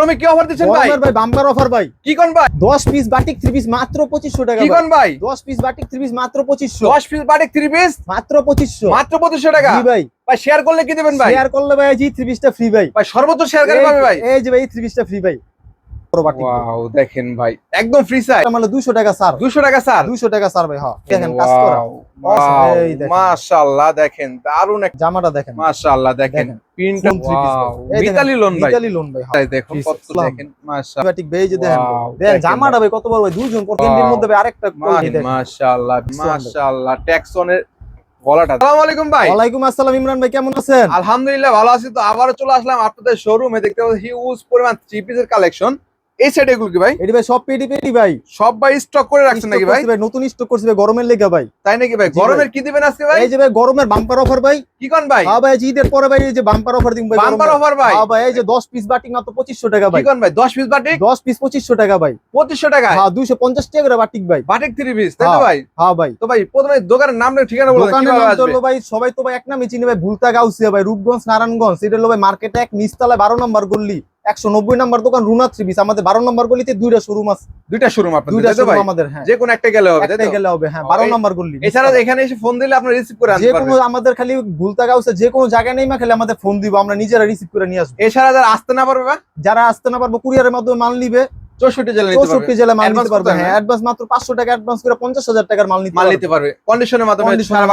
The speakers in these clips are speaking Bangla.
তুমি কি অফার দিচ্ছেন ভাই? ভাই বাম্পার অফার ভাই। কি কোন ভাই? 10 পিস বাটিক 3 পিস মাত্র 2500 টাকা কি কোন ভাই? 10 পিস বাটিক 3 পিস মাত্র 2500 10 পিস বাটিক 3 পিস মাত্র 2500 মাত্র 2500 টাকা? জি ভাই। ভাই শেয়ার করলে কি দিবেন ভাই? শেয়ার করলে ভাই জি 3 পিসটা ফ্রি ভাই। ভাই সর্বোচ্চ শেয়ার করে পাবে ভাই? এই যে ভাই 3 পিসটা ফ্রি ভাই। ওয়াও দেখেন ভাই একদম ফ্রি সাইজ মানে 200 টাকা স্যার 200 টাকা স্যার 200 টাকা স্যার ভাই হ্যাঁ। দেখেন কাজ করা। মাশাআল্লাহ দেখেন দারুণ এক জামাটা দেখেন। মাশাআল্লাহ দেখেন লোন ভাই। লোন ভাই হ্যাঁ। দেখুন কত দেখেন মাশাআল্লাহ। ভাই দেখেন দেখেন জামাটা ভাই। কত বড় ভাই দুইজন দিনের মধ্যে ভাই আরেকটা কোয়ালিটি দেখেন। মাশাআল্লাহ। মাশাআল্লাহ ট্যাক্সনের গলাটা। আসসালামু আলাইকুম ভাই। ওয়ালাইকুম আসসালাম ইমরান ভাই কেমন আছেন? আলহামদুলিল্লাহ ভালো আছি। তো আবারও চলে আসলাম আপনাদের শোরুমে দেখতে পাচ্ছি হিউজ পরিমাণ থ্রি পিসের কালেকশন এই সাইড এগুলো কি ভাই? এটি ভাই সব পেটি পেটি ভাই। সব ভাই স্টক করে রাখছেন নাকি ভাই? ভাই নতুন স্টক করছি ভাই গরমের লেগে ভাই। তাই নাকি ভাই? গরমের কি দিবেন আজকে ভাই? এই যে ভাই গরমের বাম্পার অফার ভাই। কি কোন ভাই? হ্যাঁ ভাই ঈদের পরে ভাই এই যে বাম্পার অফার দিন ভাই বাম্পার অফার ভাই? হ্যাঁ ভাই এই যে 10 পিস বাটিক মাত্র 2500 টাকা ভাই। কি কোন ভাই? 10 পিস বাটিক 10 পিস 2500 টাকা ভাই। 2500 টাকা হ্যাঁ 250 টাকা করে বাটিক ভাই। বাটিক থ্রি পিস তাই তো হ্যাঁ। ভাই? হ্যাঁ ভাই। তো ভাই প্রথমে দোকানের নাম ঠিকানা বলে দোকানের নাম তো ভাই সবাই তো ভাই এক নামে চিনি ভাই ভুলতা গাউসিয়া ভাই রূপগঞ্জ নারায়ণগঞ্জ এটা হলো ভাই মার্কেটে এক নিচতলায় 12 নম্বর গলি 190 নম্বর দোকান রুনা থ্রি পিস। আমাদের 12 নম্বর গলিতে দুইটা শোরুম আছে। দুইটা শোরুম দুইটা তাই তো ভাই? শোরুম আমাদের হ্যাঁ। যে কোনো একটা গেলে হবে তাই একটাই তো? গেলে হবে হ্যাঁ ও, 12 এই- নম্বর গলি। এছাড়া এখানে এসে ফোন দিলে আপনারা রিসিভ করে যে কোনো আমাদের খালি ভুলতা গাউসে যে কোনো জায়গায় নেই মা খালি আমাদের ফোন দিব আমরা নিজেরা রিসিভ করে নিয়ে আসব। এছাড়া যারা আসতে না পারবে যারা আসতে না পারব কুরিয়ারের মাধ্যমে মাল নিবে। চৌষট্টি জেলা চৌষট্টি জেলায় মাল নিতে পারবে হ্যাঁ অ্যাডভান্স মাত্র পাঁচশো টাকা অ্যাডভান্স করে পঞ্চাশ হাজার টাকার মাল নিতে মাল পারবে। নিতে পারবে। কন্ডিশনের মাধ্যমে সারা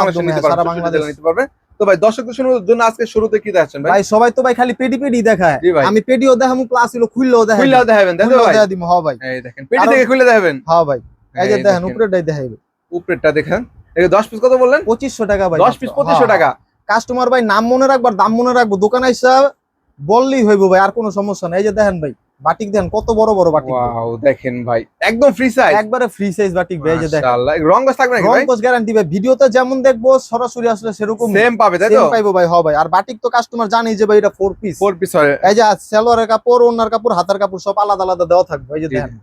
নিতে পারবে। তো ভাই দর্শকদের শোনার জন্য আজকে শুরুতে কি দেখাচ্ছেন ভাই? ভাই সবাই তো ভাই খালি পেডি পেডি দেখায়। আমি পেডিও দেখামু প্লাস হলো খুললেও দেখাই খুললেও দেখাবেন তো ভাই। দেখা দিমু হ্যাঁ ভাই। এই দেখেন কারণ- থেকে খুলে দেখাবেন। হ্যাঁ ভাই। এই যে দেখেন উপরেটাই দেখাইবে। উপরেরটা দেখেন। এই দশ পিস কত বললেন? পঁচিশশো টাকা ভাই দশ পিস পঁচিশশো টাকা। কাস্টমার ভাই নাম মনে রাখবার দাম মনে রাখব। দোকানে এসে বললেই হইব ভাই আর কোনো সমস্যা নাই। এই যে দেখেন ভাই বাটিক দেন কত বড় বড় বাটিক ওয়াও দেখেন ভাই একদম ফ্রি সাইজ একবারে ফ্রি সাইজ বাটিক ভাই যে দেখেন। মাশাআল্লাহ রং থাকবে ভাই? রং গ্যারান্টি ভাই ভিডিওতে যেমন দেখব সরাসরি আসলে সেরকম সেম পাবে তাই তো? সেম ভাই আর বাটিক তো কাস্টমার জানে যে ভাই এটা 4 পিস 4 পিস হয়। এই যে সালোয়ারের কাপড় ওন্নার কাপড় হাতার কাপড় সব আলাদা আলাদা দেওয়া থাকবে এই যে দেখেন।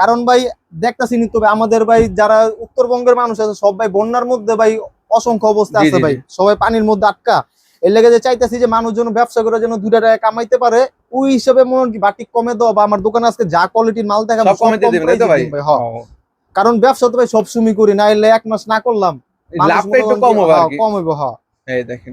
কারণ ভাই দেখতেছি তবে আমাদের ভাই যারা উত্তরবঙ্গের মানুষ আছে সব ভাই বন্যার মধ্যে ভাই অসংখ্য অবস্থা আছে ভাই। সবাই পানির মধ্যে আটকা। এর লেগে যে চাইতেছি যে মানুষ যেন ব্যবসা করে যেন দুইটা টাকা কামাইতে পারে ওই হিসাবে মনে হয় কি বাটিক কমে দাও বা আমার দোকানে আজকে যা কোয়ালিটির মাল সব ভাই? হ্যাঁ। কারণ ব্যবসা তো ভাই সবসময় করি না এলে এক মাস না করলাম। লাভটা একটু কম হবে আর কি। কম হবে হ্যাঁ। এই দেখেন।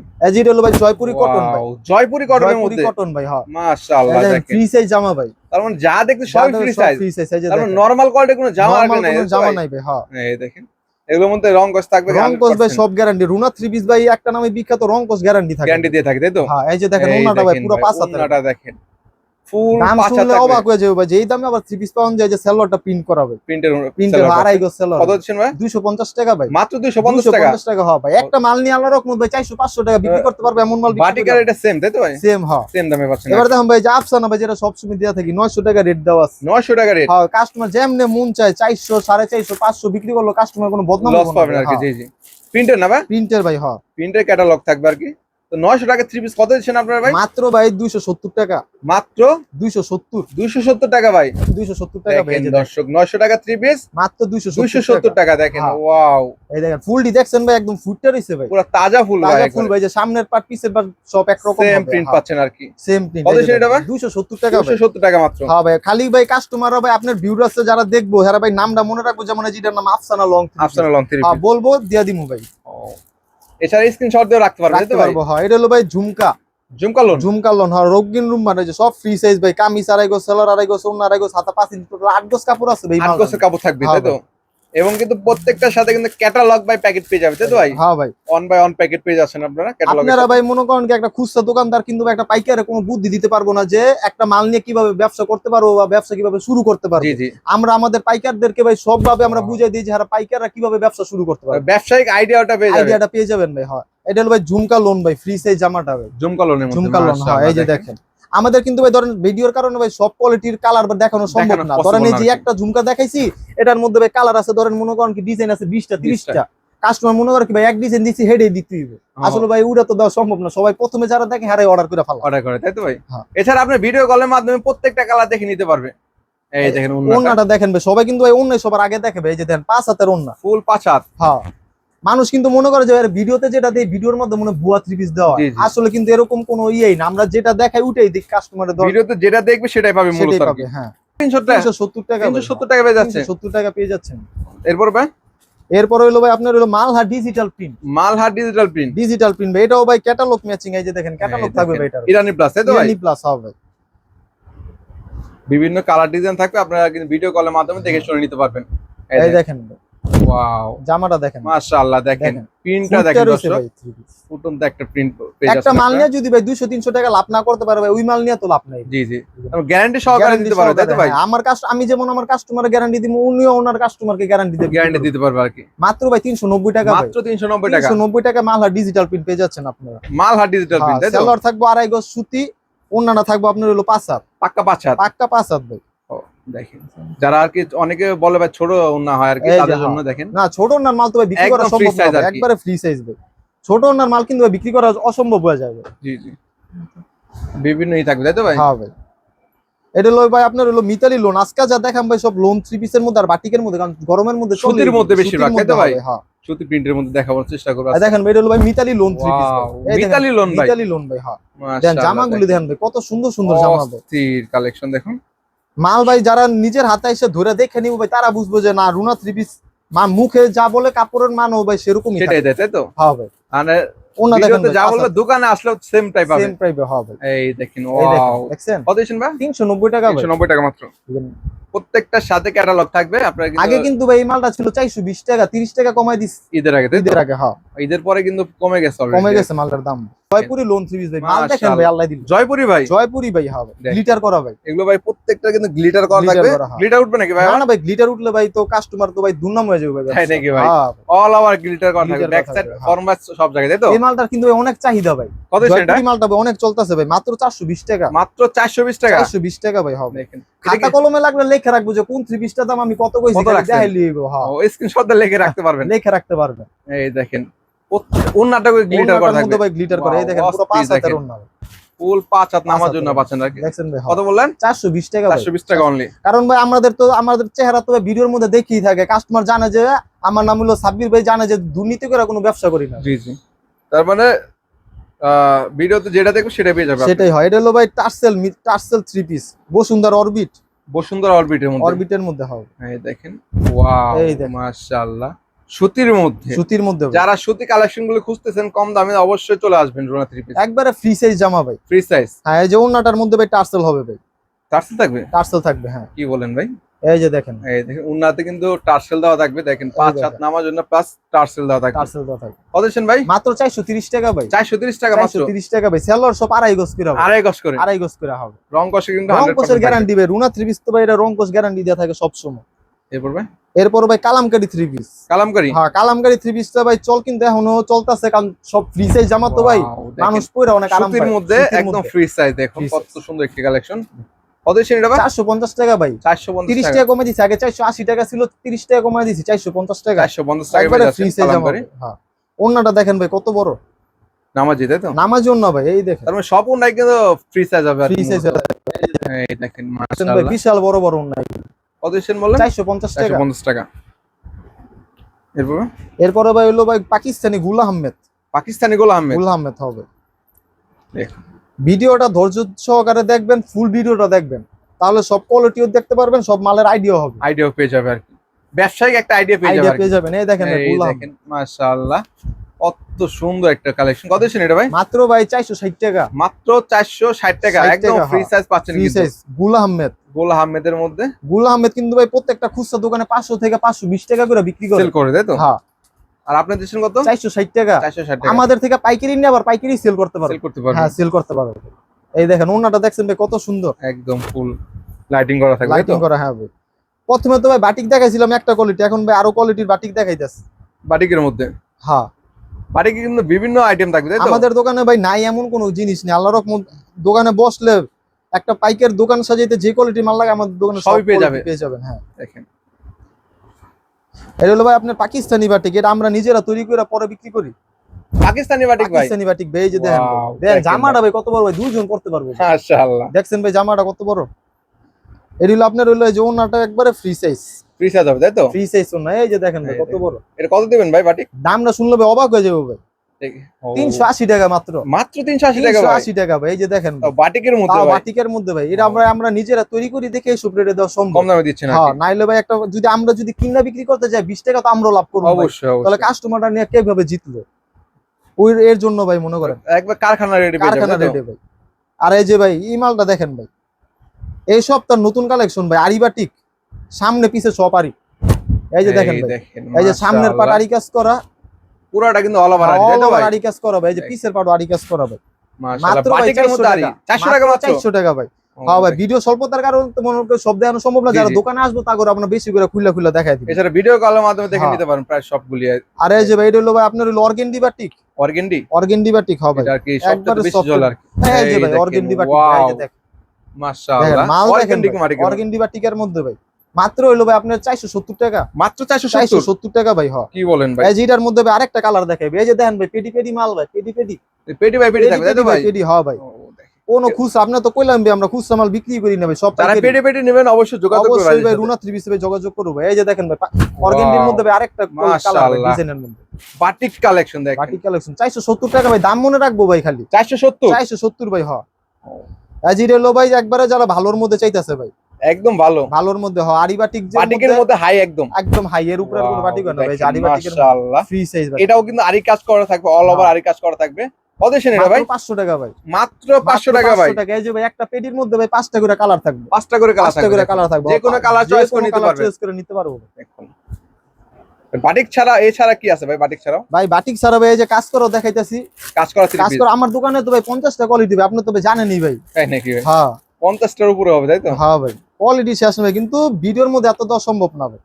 ভাই জয়পুরি কটন ভাই। জয়পুরি কটনের মধ্যে। কটন ভাই হ্যাঁ। মাশাআল্লাহ দেখেন। ফ্রি সাইজ জামা ভাই। তার মানে যা দেখতে সবই ফ্রি সাইজ ফ্রি সাইজ তার মানে নরমাল কোয়ালিটি কোনো জামা Normal আসবে না কোনো এই তো জামা নাই ভাই হ্যাঁ। এই দেখেন। এগুলোর মধ্যে রং কস থাকবে রংকস ভাই সব গ্যারান্টি রুনা থ্রি পিস ভাই একটা নামে বিখ্যাত রংকস গ্যারান্টি থাকে। গ্যারান্টি দিয়ে থাকে তাই তো? হ্যাঁ এই যে দেখেন ওনাটা ভাই পুরো পাঁচ ওড়নাটা দেখেন। ফুল দাম পাঁচ শুনলে হাত অবাক হয়ে যাবে ভাই। যেই দামে আবার থ্রি পিস পাউন্ড যায় যে সেলরটা প্রিন্ট করাবে। প্রিন্টের প্রিন্টের আড়াই গজ সেলর কত দিচ্ছেন ভাই? টাকা ভাই। মাত্র 250 টাকা? 250 টাকা হ্যাঁ ভাই। একটা মাল নিয়ে আল্লাহ রকম ভাই টাকা বিক্রি করতে পারবে এমন মাল বাটিকার এটা সেম তাই তো ভাই? সেম হ্যাঁ। সেম দামে পাচ্ছেন এবার দেখুন ভাই যে আফসানা ভাই যেটা সবসময় দেওয়া থাকি নয়শো টাকা রেট দেওয়া আছে। 900 টাকা রেট হ্যাঁ কাস্টমার যেমনে মন চায় চারশো সাড়ে চারশো পাঁচশো বিক্রি করল কাস্টমার কোনো বদনাম জি জি। প্রিন্টের না ভাই? প্রিন্টের ভাই হ্যাঁ। প্রিন্টের ক্যাটালগ থাকবে আর কি? তো 900 টাকা থ্রি পিস কত দিচ্ছেন আপনারা ভাই? মাত্র ভাই দুইশো সত্তর টাকা। মাত্র? দুইশো সত্তর। 270 টাকা ভাই। দুইশো সত্তর টাকা ভাই। দর্শক 900 টাকা থ্রি পিস মাত্র দুইশো 270 টাকা। দেখেন হ্যাঁ। ওয়াও এই দেখেন ফুলটি দেখছেন ভাই একদম ফুটটা রইছে ভাই। পুরো তাজা ফুল ভাই তাজা ফুল ভাই যে সামনের পার্ট পার্ট সব একরকম সেম প্রিন্ট পাচ্ছেন আর কি। সেম প্রিন্ট কত ভাই? টাকা 270 টাকা মাত্র। হ্যাঁ ভাই খালি ভাই কাস্টমাররা ভাই আপনার ভিউর আছে যারা দেখব যারা ভাই নামটা মনে রাখব যেমন যেটার নাম Afsana long Afsana long three হ্যাঁ বলব দিয়া দিমু ভাই। এছাড়া স্ক্রিনশট দিয়ে রাখতে পারব রাখতে পারব হ্যাঁ। এটা হলো ভাই ঝুমকা। ঝুমকা লোন ঝুমকা লোন হ্যাঁ রোগিন রুম মানে যে সব ফ্রি সাইজ ভাই কামিজ আড়াই সেলার আড়াই গো সোন আড়াই গো সাতা পাঁচ ইঞ্চি টোটাল আট গজ কাপড় আছে ভাই আট মাল কাপড় থাকবে তাই তো? এবং কিন্তু প্রত্যেকটার সাথে কিন্তু ক্যাটালগ বাই প্যাকেট পেয়ে যাবে তাই তো ভাই? হ্যাঁ ভাই। অন বাই অন প্যাকেট পেয়ে যাচ্ছেন আপনারা ক্যাটালগ আপনারা ভাই মনে করেন কি একটা খুচরা দোকানদার কিন্তু একটা পাইকারে কোনো বুদ্ধি দিতে পারব না যে একটা মাল নিয়ে কীভাবে ব্যবসা করতে পারব বা ব্যবসা কীভাবে শুরু করতে পারব। আমরা আমাদের পাইকারদেরকে ভাই সবভাবে আমরা বুঝাই দিই যে যারা পাইকাররা কীভাবে ব্যবসা শুরু করতে পারবে। ব্যবসায়িক আইডিয়াটা পেয়ে যাবে আইডিয়াটা পেয়ে যাবেন ভাই হ্যাঁ। এটা হলো ভাই ঝুমকা লোন ভাই ফ্রি সাইজ জামাটা ভাই। ঝুমকা লোনের মধ্যে ঝুমকা লোন হয় এই যে দেখেন। আমাদের কিন্তু ভাই ধরেন ভিডিওর কারণে ভাই সব কোয়ালিটির কালার দেখানো সম্ভব না। ধরেন এই যে একটা ঝুমকা দেখাইছি এটার মধ্যে ভাই কালার আছে ধরেন মনে করেন কি ডিজাইন আছে বিশটা তিরিশটা। কাস্টমার মনে করে কি ভাই এক ডিজাইন দিচ্ছি হেডে দিতে হইবে। আসলে ভাই ওটা তো দেওয়া সম্ভব না। সবাই প্রথমে যারা দেখে হারাই অর্ডার করে ফেলা অর্ডার করে তাই তো ভাই? হ্যাঁ। এছাড়া আপনি ভিডিও কলের মাধ্যমে প্রত্যেকটা কালার দেখে নিতে পারবে। এই দেখেন ওন্নাটা দেখেন ভাই সবাই কিন্তু ভাই অন্য সবার আগে দেখে ভাই এই যে দেখেন পাঁচ হাতের ওন্না ফুল পাঁচ হাত। হ্যাঁ। মানুষ কিন্তু মনে করে যে ভিডিওতে যেটা দেয় ভিডিওর মধ্যে মনে ভুয়া থ্রি পিস দেওয়া। আসলে কিন্তু এরকম কোনো ইয়েই না। আমরা যেটা দেখাই উঠেই দেখি কাস্টমারের ভিডিওতে যেটা দেখবে সেটাই পাবে মূলত সেটাই পাবে হ্যাঁ। টাকা পেয়ে যাচ্ছে। সত্তর টাকা পেয়ে যাচ্ছেন। এরপর ভাই? এরপর হইল ভাই আপনার হলো মালহা ডিজিটাল প্রিন্ট মালহার ডিজিটাল প্রিন্ট ডিজিটাল প্রিন্ট ভাই এটাও ভাই ক্যাটালগ ম্যাচিং এই যে দেখেন ক্যাটালগ থাকবে ভাই এটার। ইরানি প্লাস তাই তো ভাই? প্লাস হবে। বিভিন্ন কালার ডিজাইন থাকবে আপনারা কিন্তু ভিডিও কলের মাধ্যমে দেখে শুনে নিতে পারবেন। এই দেখেন। ওয়াও জামাটা দেখেন। মাশাআল্লাহ দেখেন। প্রিন্টটা দেখেন দর্শক। ভাই three piece। ফুটন্ত একটা প্রিন্ট একটা মাল নিয়ে যদি ভাই দুইশো তিনশো টাকা লাভ না করতে পারে ভাই ওই মাল নিয়ে তো লাভ নাই। জি জি। গ্যারান্টি সহকারে দিতে তাই তো ভাই? হ্যাঁ, আমার কাস্ট আমি যেমন আমার কাস্টমারের গ্যারান্টি দিব উনিও ওনার কাস্টমারকে গ্যারান্টি দেবে। গ্যারান্টি দিতে পারবে আর কি। মাত্র ভাই তিনশো নব্বই টাকা মাত্র তিনশো নব্বই টাকা। তিনশো নব্বই টাকা মালহা ডিজিটাল প্রিন্ট পেয়ে যাচ্ছেন আপনারা। মালহার ডিজিটাল প্রিন্ট তাই তো? সেলার থাকব আড়াই গজ সুতি অন্যান্য থাকব আপনার হলো পাঁচ হাত। পাক্কা পাঁচ হাত। পাক্কা পাঁচ হাত ভাই। দেখেন। যারা আর কি অনেকে বলে ভাই ছোট না হয় আর কি তাদের হ্যাঁ। জন্য দেখেন। না ছোট ওনার মাল তো ভাই বিক্রি করা সম্ভব না। একবারে ফ্রি সাইজ ভাই। ছোট ওনার মাল কিন্তু বিক্রি করা অসম্ভব হয়ে যাবে জি জি। বিভিন্নই থাকবে তাই তো ভাই? হ্যাঁ ভাই। এটা হলো ভাই আপনার হলো মিতালি লোন আজকে যা দেখাম ভাই সব লোন থ্রি পিসের মধ্যে আর বাটিকের মধ্যে কারণ গরমের মধ্যে সুতির মধ্যে বেশিরভাগ, তাই তো ভাই? হ্যাঁ। সুতি প্রিন্টের মধ্যে দেখাবার চেষ্টা করব। দেখেন ভাই এটা হলো ভাই Mitali lawn three piece Mitali loan ভাই? মিতালি লোন ভাই হ্যাঁ। দেখেন জামাগুলি দেখেন। ভাই কত সুন্দর সুন্দর জামা ভাই। কালেকশন দেখুন। মাল ভাই যারা নিজের হাতে এসে ধরে দেখে নিব ভাই তারা বুঝব যে না রুনা থ্রি পিস মা মুখে যা বলে কাপড়ের মান ও ভাই সেরকম সেটাই দেয় তাই তো? হবে মানে ওনা দেখেন যা বলবে দোকানে আসলেও সেম টাইপ সেম প্রাইবে হবে এই দেখেন ওয়াও দেখছেন? কত দিয়েছেন ভাই? তিনশো নব্বই টাকা ভাই। 390 টাকা মাত্র। প্রত্যেকটার সাথে ক্যাটালগ থাকবে আপনারা আগে কিন্তু ভাই এই মালটা ছিল চারশো বিশ টাকা তিরিশ টাকা কমাই দিস ঈদের আগে? ঈদের আগে হ্যাঁ। ঈদের পরে কিন্তু কমে গেছে already। কমে গেছে মালটার দাম। জয়পুরি লোন পিস ভাই মাল দেখেন ভাই আল্লাহ দিল। জয়পুরি ভাই? জয়পুরি ভাই হবে গ্লিটার করা ভাই। এগুলো ভাই প্রত্যেকটা কিন্তু গ্লিটার করা থাকবে। হ্যাঁ। গ্লিটার উঠবে নাকি ভাই? না ভাই গ্লিটার উঠলে ভাই তো কাস্টমার তো ভাই দুর্নাম হয়ে যাবে ভাই তাই নাকি ভাই? হ্যাঁ, অল ওভার গ্লিটার করা থাকবে। ব্যাক সাইড হ্যাঁ। ফরমাস সব জায়গায় তাই তো? এই মালটার কিন্তু অনেক চাহিদা ভাই। কত সেটা? জয়পুরি মালটা ভাই অনেক চলতেছে ভাই মাত্র চারশো বিশ টাকা। মাত্র 420 টাকা? চারশো বিশ টাকা ভাই হবে দেখেন। খাতা কলমে লাগলে লেখে রাখব যে কোন থ্রি দাম আমি কত কইছি? দেখাই লিখব হ্যাঁ। লিখে রাখতে পারবেন। লেখে রাখতে পারবে এই দেখেন গ্লিটার করা থাকবে। ভাই গ্লিটার করে এই দেখেন পুরো পাঁচ হাতের ওন্না ফুল পাঁচ হাত নামার জন্য পাচ্ছেন আর কি দেখছেন ভাই? কত বললেন? চারশো বিশ টাকা ভাই 420 টাকা অনলি কারণ ভাই আমাদের তো আমাদের চেহারা তো ভিডিওর মধ্যে দেখেই থাকে। কাস্টমার জানে যে আমার নাম হলো সাব্বির ভাই জানে যে দুর্নীতি করে কোনো ব্যবসা করি না। জি জি। তার মানে ভিডিওতে যেটা সেটা পেয়ে যাবে সেটাই হয়। এটা হলো ভাই টার্সেল tassel three piece Bashundhara Orbit Bashundhara অরবিটের মধ্যে? অরবিটের মধ্যে হবে। এই দেখেন ওয়াও এই দেখেন। মাশাআল্লাহ। সুতির মধ্যে? সুতির মধ্যে যারা সুতি কালেকশনগুলো খুঁজতেছেন কম দামে অবশ্যই চলে আসবেন রোনা থ্রি পিস। একবারে ফ্রি সাইজ জামা ভাই। ফ্রি সাইজ হ্যাঁ এই যে ওন্নাটার মধ্যে ভাই টার্সেল হবে ভাই। টার্সেল থাকবে? টার্সেল থাকবে হ্যাঁ। কি বলেন ভাই? এই যে দেখেন। এই দেখেন উন্নাতে কিন্তু টার্সেল দেওয়া থাকবে দেখেন পাঁচ। হাত নামার জন্য প্লাস টার্সেল দেওয়া থাকবে। টার্সেল দেওয়া থাকবে। কত দিচ্ছেন ভাই? মাত্র চারশো তিরিশ টাকা ভাই। চারশো তিরিশ টাকা মাত্র? তিরিশ টাকা ভাই। সেলর সব আড়াই গজ করে হবে। আড়াই গজ করে? আড়াই গজ করে হবে। রং কষে কিন্তু রং হান্ড্রেড কোষের গ্যারান্টি ভাই। রুনা থ্রি পিস তো ভাই এটা রং কোষ গ্যারান্টি দেওয়া থাকে সবসময়। এরপর ভাই? এরপর ভাই কালামকারি থ্রি পিস কালামকারি? হ্যাঁ কালামকারি থ্রি পিসটা ভাই চল কিন্তু এখনও চলতেছে কারণ সব ফ্রি সাইজ জামা তো ভাই। মানুষ পরে অনেক আরাম পায়। মধ্যে একদম। ফ্রি সাইজ Free কত সুন্দর একটি কালেকশন কত এটা টাকা ভাই। চারশো পঞ্চাশ তিরিশ টাকা। কমে আগে চারশো আশি টাকা ছিল তিরিশ টাকা কমে টাকা। চারশো পঞ্চাশ টাকা একবারে ফ্রি সাইজ জামা হ্যাঁ। দেখেন ভাই কত বড়। নামাজি তাই তো? নামাজ ভাই এই দেখেন। তার মানে সব কিন্তু ফ্রি সাইজ হবে ফ্রি সাইজ এই দেখেন মাশাআল্লাহ। বিশাল বড় বড় কত বললেন? টাকা। টাকা। এরপর? এরপরে ভাই হলো ভাই পাকিস্তানি গুল আহমেদ। পাকিস্তানি গোলা আহমেদ। গুল আহমেদ হবে। দেখুন। ভিডিওটা ধৈর্য সহকারে দেখবেন ফুল ভিডিওটা দেখবেন। তাহলে সব কোয়ালিটিও দেখতে পারবেন সব মালের আইডিয়া হবে। আইডিয়া পেয়ে যাবে আর কি। ব্যবসায়িক একটা আইডিয়া পেয়ে যাবে। পেয়ে যাবেন। এই দেখেন দেখেন মাশাআল্লাহ। কত সুন্দর একটা কালেকশন কত দিচ্ছেন এটা ভাই? মাত্র ভাই চারশো ষাট টাকা। মাত্র চারশো ষাট টাকা। 60 একদম ফ্রি হ্যাঁ। সাইজ পাচ্ছেন ফ্রি কিন্তু। সাইজ গুল আহমেদ। গোল আহমেদের মধ্যে। গুল আহমেদ কিন্তু ভাই প্রত্যেকটা খুচরা দোকানে পাঁচশো থেকে পাঁচশো বিশ টাকা করে বিক্রি করে। সেল করে তাই তো? হ্যাঁ। আর আপনি দিচ্ছেন কত? চারশো ষাট টাকা। চারশো ষাট টাকা। আমাদের থেকে পাইকারি নিয়ে আবার পাইকারি সেল করতে পারবে। সেল করতে পারবেন হ্যাঁ সেল করতে পারবে। এই দেখেন ওনাটা দেখছেন ভাই কত সুন্দর। একদম ফুল লাইটিং করা থাকবে লাইটিং করা হ্যাঁ ভাই। প্রথমে তো ভাই বাটিক দেখাইছিলাম একটা কোয়ালিটি এখন ভাই আরও কোয়ালিটির বাটিক দেখাইতেছে। বাটিকের মধ্যে? হ্যাঁ। বাটিকে কিন্তু বিভিন্ন আইটেম থাকবে তাই তো? আমাদের দোকানে ভাই নাই এমন কোনো জিনিস নেই আল্লাহ রকম দোকানে বসলে একটা পাইকের দোকান সাজাইতে যে কোয়ালিটি মাল লাগে আমাদের দোকানে সবই পেয়ে যাবে। পেয়ে যাবেন হ্যাঁ। দেখেন। এটা হলো ভাই আপনার পাকিস্তানি বাটিক এটা আমরা নিজেরা তৈরি করে পরে বিক্রি করি। পাকিস্তানি বাটিক ভাই। পাকিস্তানি বাটিক ভাই এই যে দেখেন দেখেন জামাটা ভাই। কত বড় ভাই দুইজন করতে পারবে। মাশাআল্লাহ। দেখছেন ভাই জামাটা কত বড়? এটা হলো আপনার হলো এই যে ওনাটা একবারে ফ্রি সাইজ ফ্রি সাইজ হবে তাই তো? ফ্রি সাইজ এই যে দেখেন ভাই কত। বড়। এটা কত দিবেন ভাই বাটিক দামটা শুনলে ভাই অবাক হয়ে যাবে ভাই। তিনশো আশি টাকা মাত্র। মাত্র তিনশো আশি টাকা আশি টাকা ভাই এই যে দেখেন। বাটিকের মধ্যে ভাই। বাটিকের মধ্যে ভাই। এটা আমরা আমরা নিজেরা তৈরি করি দেখে দেওয়া সম্ভব। কম দামে হ্যাঁ নাইলে ভাই একটা যদি আমরা যদি কিনা বিক্রি করতে যাই বিশ টাকা তো আমরাও লাভ করব অবশ্যই তাহলে কাস্টমারটা নিয়ে কীভাবে জিতলো? ওই এর জন্য ভাই মনে করেন। একবার কারখানা রেডি ভাই। আর এই যে ভাই এই মালটা দেখেন ভাই। এই সপ্তাহ নতুন কালেকশন ভাই আরিবাটিক। সামনে পিছে সব আরি। এই যে দেখেন এই ভাই এই যে সামনের পাট। আরি কাজ করা পুরোটা কিন্তু অল ওভার all তাই তো ভাই? কাজ করা ভাই এই যে। পিছের পাট আরি কাজ করা ভাই। মাশাআল্লাহ মাত্র ভাই বাটিকের 400 মধ্যে আরি 400 টাকা। মাত্র 400 টাকা ভাই। হ্যাঁ ভাই ভিডিও স্বল্পতার কারণে তো মনে সব দেখানো সম্ভব না। যারা দোকানে আসব তা করে আপনার বেশি করে খুলে খুলে দেখাই দিবে এছাড়া ভিডিও কলের মাধ্যমে দেখে হ্যাঁ। নিতে পারেন প্রায় সবগুলি। আর এই যে ভাই এটা হলো ভাই আপনার হলো organdy batik organdy organdy batik হবে এটা কি সবচেয়ে বেশি soft আর হ্যাঁ এই যে ভাই অর্গেন্ডি বাটিক এই যে wow। মাশাআল্লাহ। মাল দেখেন অর্গেন্ডি ভাই, মারি অর্গেন্ডি বাটিকের মধ্যে ভাই। মাত্র হইল ভাই আপনার চারশো সত্তর টাকা। মাত্র 470 চারশো সত্তর টাকা ভাই হয় কি বলেন ভাই? এই যে এটার মধ্যে ভাই আরেকটা কালার দেখাবে এই যে দেখেন ভাই পেডি পেডি মাল ভাই পেডি পেডি পেটি ভাই পেটি থাকবে ভাই পেডি হ্যাঁ ভাই। খুচরা আপনি তো কইলাম ভাই আমরা খুচরা মাল বিক্রি করি না ভাই সব যারা পাইকারি। পেটি পেটি নেবেন অবশ্যই যোগাযোগ করবেন অবশ্যই ভাই রুনা যোগাযোগ করব এই যে দেখেন ভাই অর্গেন্ডির মধ্যে ভাই আরেকটা কালার ডিজাইনের মধ্যে। বাটিক কালেকশন দেখেন। চারশো টাকা ভাই দাম মনে রাখব ভাই খালি। 470 চারশো সত্তর ভাই হয় আজির এলো ভাই একবারে যারা ভালোর মধ্যে চাইতেছে ভাই। একদম ভালো। ভালোর মধ্যে হয়। আরিবাটিক যে বাটিকের মধ্যে হাই একদম। একদম হাই এর উপরে কোনো বাটিক না ভাই আরিবাটিকের মাশাআল্লাহ। ফ্রি সাইজ এটাও কিন্তু আরি কাজ করা থাকবে অল ওভার হ্যাঁ। আরি কাজ করা থাকবে। কত এটা ভাই? মাত্র 500 টাকা ভাই। মাত্র 500 টাকা ভাই। 500 টাকা। এই যে ভাই একটা পেটির মধ্যে ভাই পাঁচটা করে কালার থাকবে। পাঁচটা করে কালার পাঁচটা থাকবে করে কালার থাকবে। যে কোনো যে choice করে নিতে পারবে। choice করে নিতে পারব দেখুন। বাটিক ছাড়া এছাড়া কি আছে ভাই বাটিক ছাড়াও? ভাই বাটিক ছাড়া ভাই এই যে কাজ করো দেখাইতাছি। কাজ করা কাজ করো আমার দোকানে তো ভাই 50টা কোয়ালিটি ভাই আপনি তো ভাই জানেনই ভাই। তাই নাকি ভাই? হ্যাঁ। 50টার উপরে হবে তাই তো? হ্যাঁ ভাই কোয়ালিটি শেষ ভাই কিন্তু ভিডিওর মধ্যে এত দেওয়া সম্ভব না ভাই।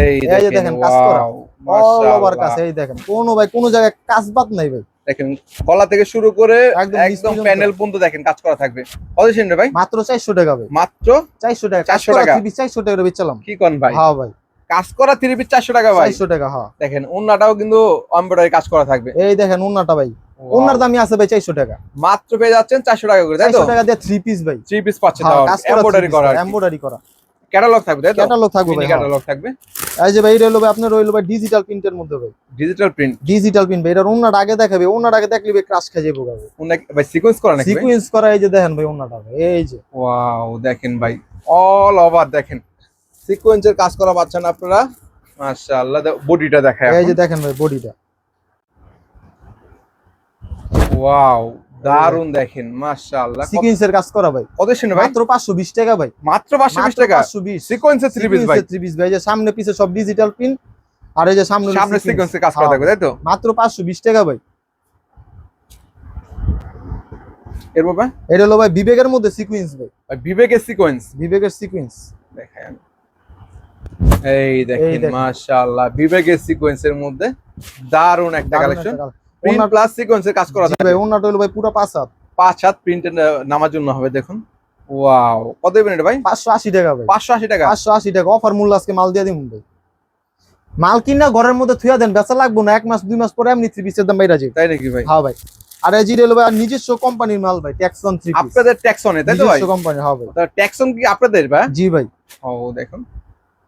এই এই যে দেখেন, কাজ করা। wow, অল ওভার কাজ এই দেখেন কোনো ভাই কোনো জায়গায় কাজ বাদ নাই ভাই। দেখেন গলা থেকে শুরু করে একদম পর্যন্ত। প্যানেল পর্যন্ত দেখেন কাজ করা থাকবে। কত ভাই? মাত্র 400 টাকা ভাই। মাত্র 400 টাকা। 400 টাকা। 400 টাকা বেচলাম কি কোন ভাই? হ্যাঁ ভাই। কাজ করা থ্রি পিস 400 টাকা ভাই। 400 টাকা হ্যাঁ। দেখেন ওন্নাটাও কিন্তু কাজ করা থাকবে। এই দেখেন ওন্নাটা ভাই। ওন্নার দামই আছে ভাই 400 টাকা। মাত্র পেয়ে যাচ্ছেন 400 টাকা করে তাই তো? 400 টাকা দিয়ে থ্রি পিস ভাই। থ্রি পিস পাচ্ছেন তাও করা এমব্রয়ডারি করা এমব্রয়ডারি করা। ক্যাটালগ থাকবে তাই তো? ক্যাটালগ থাকবে ভাই। ক্যাটালগ থাকবে। এই যে ভাই এটা ভাই আপনার রইল ভাই ডিজিটাল প্রিন্টের মধ্যে ভাই। ডিজিটাল প্রিন্ট ডিজিটাল প্রিন্ট ভাই এটা ওন্নাটা আগে দেখাবে ওন্নাটা আগে দেখলে ভাই ক্রাশ খেয়ে যাব ভাই। ভাই সিকোয়েন্স করা নাকি সিকোয়েন্স করা এই যে দেখেন ভাই ওন্নাটা ভাই এই যে। ওয়াও দেখেন ভাই অল ওভার দেখেন। সিকোয়েন্সের কাজ করা পাচ্ছেন আপনারা? মাশাআল্লাহ বডিটা দেখায় এই যে দেখেন ভাই বডিটা ওয়াও দারুণ দেখেন মাশাআল্লাহ। সিকোয়েন্সের কাজ করা ভাই। কত শুনে ভাই? মাত্র 520 টাকা ভাই। মাত্র 520 টাকা? 520 সিকোয়েন্সের থ্রি পিস ভাই। থ্রি পিস ভাই যে সামনে পিছে সব ডিজিটাল প্রিন্ট আর এই যে সামনে সামনে। সিকোয়েন্সের কাজ করা হ্যাঁ। থাকবে তাই তো? মাত্র 520 টাকা ভাই। এর বাবা এটা হলো ভাই বিবেকের মধ্যে সিকোয়েন্স ভাই। বিবেকের সিকোয়েন্স বিবেকের সিকোয়েন্স আমি। এই দেখেন দেখেন। মাশাআল্লাহ বিবেকের সিকোয়েন্সের মধ্যে দারুণ একটা কালেকশন ওনার- প্লাস সিকোয়েন্সের কাজ করা থাকবে ভাই ওনাটা হলো ভাই পুরো পাঁচ হাত। পাঁচ হাত প্রিন্টের নামার জন্য হবে দেখুন। ওয়াও কত এটা ভাই? 580 টাকা ভাই। পাঁচশো আশি টাকা? 580 টাকা। অফার মূল্য আজকে মাল দিয়ে দিন ভাই মাল কিনা ঘরের মধ্যে থুয়া দেন বেচা লাগবো না এক মাস দুই মাস পরে এমনি থ্রি পিসের দাম বাইরা যাবে। তাই নাকি ভাই? হ্যাঁ ভাই। আর এই জিরে হলো ভাই আর নিজস্ব কোম্পানির মাল ভাই ট্যাক্সন থ্রি আপনাদের ট্যাক্সনে তাই তো ভাই? নিজস্ব কোম্পানি হ্যাঁ ভাই। ট্যাক্সন কি আপনাদের ভাই জি ভাই। ও দেখুন।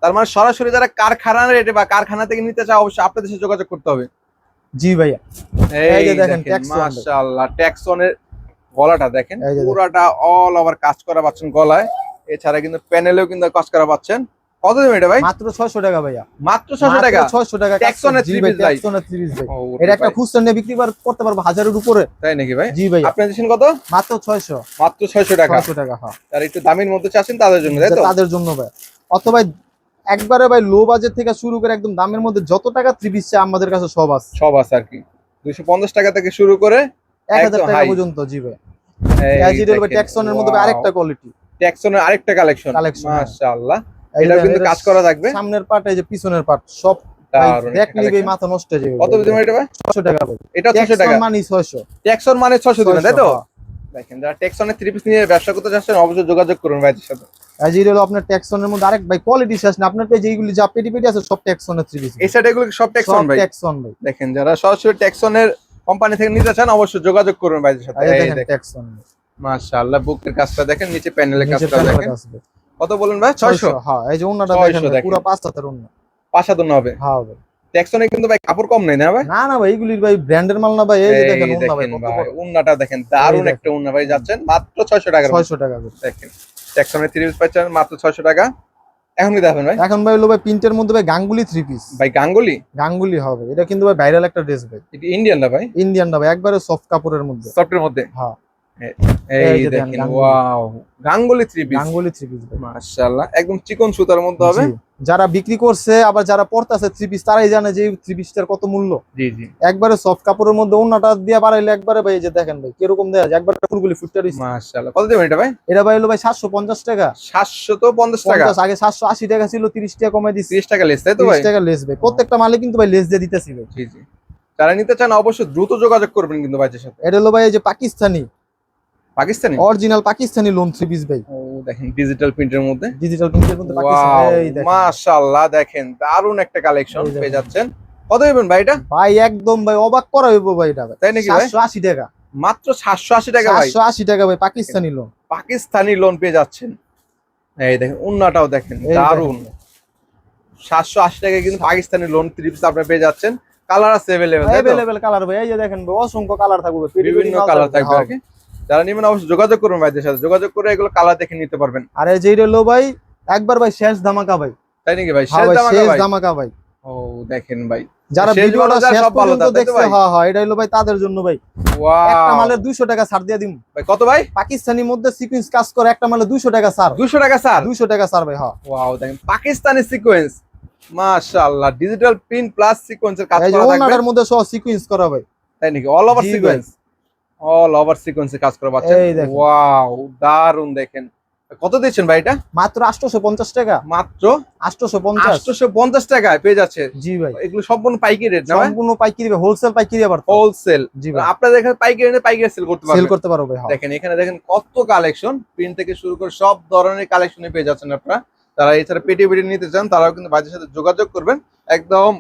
তার মানে সরাসরি যারা কারখানা রেটে বা কারখানা থেকে নিতে চায় অবশ্যই আপনাদের সাথে যোগাযোগ করতে হবে। জি ভাইয়া। এই যে দেখেন, মাশাআল্লাহ ট্যাক্সনের গলাটা দেখেন। পুরাটা অল ওভার কাজ করা পাচ্ছেন গলায়। এছাড়া কিন্তু প্যানেলেও কিন্তু কাজ করা পাচ্ছেন। কত দেবেন এটা ভাই? মাত্র 600 টাকা ভাইয়া। মাত্র ছশো টাকা? 600 টাকা জি three ভাই ট্যাক্সনের থ্রি পিস ভাই। এটা একটা খুচরা নিয়ে বিক্রি করতে পারব হাজারের উপরে। তাই নাকি ভাই? জি ভাই আপনি দিচ্ছেন কত? মাত্র 600 মাত্র ছয়শো টাকা। 600 টাকা হ্যাঁ। আর একটু দামের মধ্যে চাচ্ছেন তাদের জন্য তাই তো? তাদের জন্য ভাই অথবা একবারে ভাই লো বাজেট থেকে শুরু করে একদম দামের মধ্যে যত টাকা থ্রি পিস চাই আমাদের কাছে সব আছে। সব আছে আর কি। দুইশো পঞ্চাশ টাকা থেকে শুরু করে এক হাজার টাকা পর্যন্ত জি ভাই। অ্যাজিডেল ট্যাক্সনের মধ্যে আরেকটা কোয়ালিটি ট্যাক্সনের আরেকটা কালেকশন হ্যাঁ। মাশাআল্লাহ। কিন্তু কাজ করা থাকবে। সামনের পাট এই যে পিছনের পাট সব। মাথা নষ্ট হয়ে যাবে। কত দিবেন এটা ভাই? 600 টাকা এটা ছশো টাকা। মানে 600 ট্যাক্সন মানে দিবেন তাই তো? 600, হ্যাঁ। দেখেন যারা ট্যাক্সনের থ্রি পিস নিয়ে ব্যবসা করতে অবশ্যই যোগাযোগ করুন ভাইদের সাথে। আপনার ট্যাক্সনের মধ্যে আরেক ভাই কোয়ালিটি শেষ না। আপনার পেজে এইগুলি যা পেটি পেটি আছে সব ট্যাক্সনের থ্রি পিস এই সাইড এগুলো সব ট্যাক্সন ভাই? ট্যাক্সন ভাই। দেখেন যারা সরাসরি ট্যাক্সনের কোম্পানি থেকে নিতে চান অবশ্যই যোগাযোগ করুন ভাইদের সাথে। এই এই দেখেন দেখেন। ট্যাক্সন মাশাআল্লাহ বুকের কাজটা দেখেন নিচে প্যানেলের নিচে কাজটা দেখেন। কত বলেন ভাই? হ্যাঁ এই যে অন্যটা 600 দেখেন পুরো পাঁচ হাতের পাঁচ হবে। হ্যাঁ ভাই। ট্যাক্সনে কিন্তু ভাই কাপড় কম নেই না ভাই? না না ভাই এগুলির ভাই ব্র্যান্ডের মাল না ভাই এই যে দেখেন এই ভাই কত বড়। উন্নাটা দেখেন দারুণ দেখেন। একটা উন্না ভাই যাচ্ছেন মাত্র ছয়শো টাকার মধ্যে। ছয়শো টাকা করে। দেখেন। ট্যাক্সনে থ্রি পিস পাচ্ছেন মাত্র ছয়শো টাকা। এখন কি দেখেন ভাই। এখন ভাই হলো ভাই প্রিন্টের মধ্যে ভাই গাঙ্গুলি থ্রি পিস ভাই গাঙ্গুলি? গাঙ্গুলি হবে। এটা কিন্তু ভাই ভাইরাল একটা ড্রেস ভাই। এটা ইন্ডিয়ান না ভাই? ইন্ডিয়ান না ভাই একবারে সফট কাপড়ের মধ্যে। সফটের মধ্যে? হ্যাঁ। এই দেখেন, wow Ganguly. Three piece Ganguly three piece মাশাআল্লাহ একদম চিকন সুতার মধ্যে হবে। যারা বিক্রি করছে আবার যারা পড়তেছে থ্রি পিস তারাই জানে যে থ্রি পিসটার কত মূল্য। জি জি। একবারে সফট কাপড়ের মধ্যে অন্যটা দিয়ে বাড়াইলে একবারে ভাই যে দেখেন ভাই কীরকম দেয়া যায়? একবারে ফুলগুলি ফুটটা রয়েছে মাশাআল্লাহ। কত দেবেন এটা ভাই? এটা ভাই হলো ভাই সাতশো পঞ্চাশ টাকা। সাতশো তো পঞ্চাশ টাকা। পঞ্চাশ আগে সাতশো আশি টাকা ছিল তিরিশ টাকা কমাই দিচ্ছি তিরিশ টাকা লেস তাই তো ভাই? তিরিশ টাকা লেস ভাই। প্রত্যেকটা মালে কিন্তু ভাই লেস দিয়ে দিতেছি ভাই। জি জি। যারা নিতে চান অবশ্যই দ্রুত যোগাযোগ করবেন কিন্তু ভাইদের সাথে। এটা হলো ভাই এই যে Pakistani. Pakistani? Original Pakistani lawn three piece ভাই। দেখেন ডিজিটাল প্রিন্টের মধ্যে। ডিজিটাল প্রিন্টের মধ্যে পাকিস্তানি। এই দেখেন। মাশাআল্লাহ দেখেন দারুণ একটা কালেকশন পেয়ে যাচ্ছেন। কত দেবেন ভাই এটা? ভাই একদম ভাই অবাক করা হইব ভাই এটা। তাই নাকি ভাই? সাতশো আশি টাকা। মাত্র সাতশো আশি টাকা ভাই। সাতশো আশি টাকা ভাই পাকিস্তানি লোন পাকিস্তানি লোন পেয়ে যাচ্ছেন। এই দেখেন উন্নাটাও দেখেন। সাতশো আশি টাকায় কিন্তু পাকিস্তানি লোন ত্রিপস আপনি পেয়ে যাচ্ছেন। কালার আছে অ্যাভেলেবেল অ্যাভেলেবেল কালার ভাই এই যে দেখেন অসংখ্য কালার থাকবে। বিভিন্ন কালার থাকবে যারা নেবেন অবশ্যই যোগাযোগ করবেন ভাইদের সাথে। যোগাযোগ করে এগুলো কালার দেখে নিতে পারবেন। আর এই যে হলো ভাই একবার ভাই শেষ ধামাকা ভাই। তাই নাকি ভাই? হ্যাঁ শেষ ধামাকা ভাই? ও দেখেন ভাই। যারা ভিডিওটা শেষ পর্যন্ত দেখছে হ্যাঁ হ্যাঁ এটা হলো ভাই তাদের জন্য ভাই। একটা মালের 200 টাকা ছাড় দিয়ে দিম। ভাই কত ভাই? পাকিস্তানি মধ্যে সিকোয়েন্স কাজ করে একটা মালে 200 টাকা ছাড়। 200 টাকা স্যার 200 টাকা ছাড় ভাই হ্যাঁ। ওয়াও দেখেন পাকিস্তানি সিকোয়েন্স মাশাআল্লাহ ডিজিটাল প্রিন্ট প্লাস সিকোয়েন্সের কাজ এই যে করা থাকবে। ওনাটার মধ্যে সহ সিকোয়েন্স করা ভাই। তাই নাকি? All over sequence all over সিকোয়েন্সে কাজ করা পাচ্ছেন দেখেন। ওয়াও দারুণ দেখেন। কত দিচ্ছেন ভাই এটা? মাত্র 850 টাকা। মাত্র? 850 আটশোশো পঞ্চাশ টাকায় পেয়ে যাচ্ছে। জি ভাই। এগুলো সম্পূর্ণ পাইকারি রেট না সম্পূর্ণ পাইকারি ভাই হোলসেল পাইকারি আবার হোলসেল জি ভাই। আপনাদের এখানে পাইকারি রেটে পাইকারি সেল করতে সেল করতে পারো ভাই হ্যাঁ। দেখেন এখানে দেখেন কত কালেকশন প্রিন্ট থেকে শুরু করে সব ধরনের কালেকশন পেয়ে যাচ্ছেন আপনারা। তারা এছাড়া পেটি পেটি নিতে চান তারাও কিন্তু বাজারের সাথে যোগাযোগ করবেন। একদম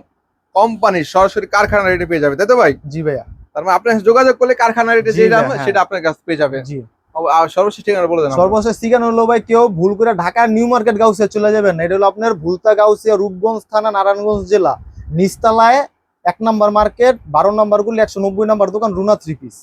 কোম্পানির সরাসরি কারখানা রেটে পেয়ে যাবে তাই তো ভাই? জি ভাইয়া। তার মানে আপনার যোগাযোগ করলে কারখানা রেটে জি যে দাম হ্যাঁ। সেটা আপনার কাছে পেয়ে যাবে। জি। সর্বশেষ ঠিকানা বলে দেন সর্বশেষ ঠিকানা হলো ভাই কেউ ভুল করে নিউ মার্কেট গাউসিয়া চলে যাবেন। এটা হলো আপনার ভুলতা গাউসিয়া রূপগঞ্জ থানা নারায়ণগঞ্জ জেলা। নিস্তালায় এক নম্বর মার্কেট বারো নম্বর গুলি একশো নব্বই নম্বর দোকান রুনা থ্রি পিস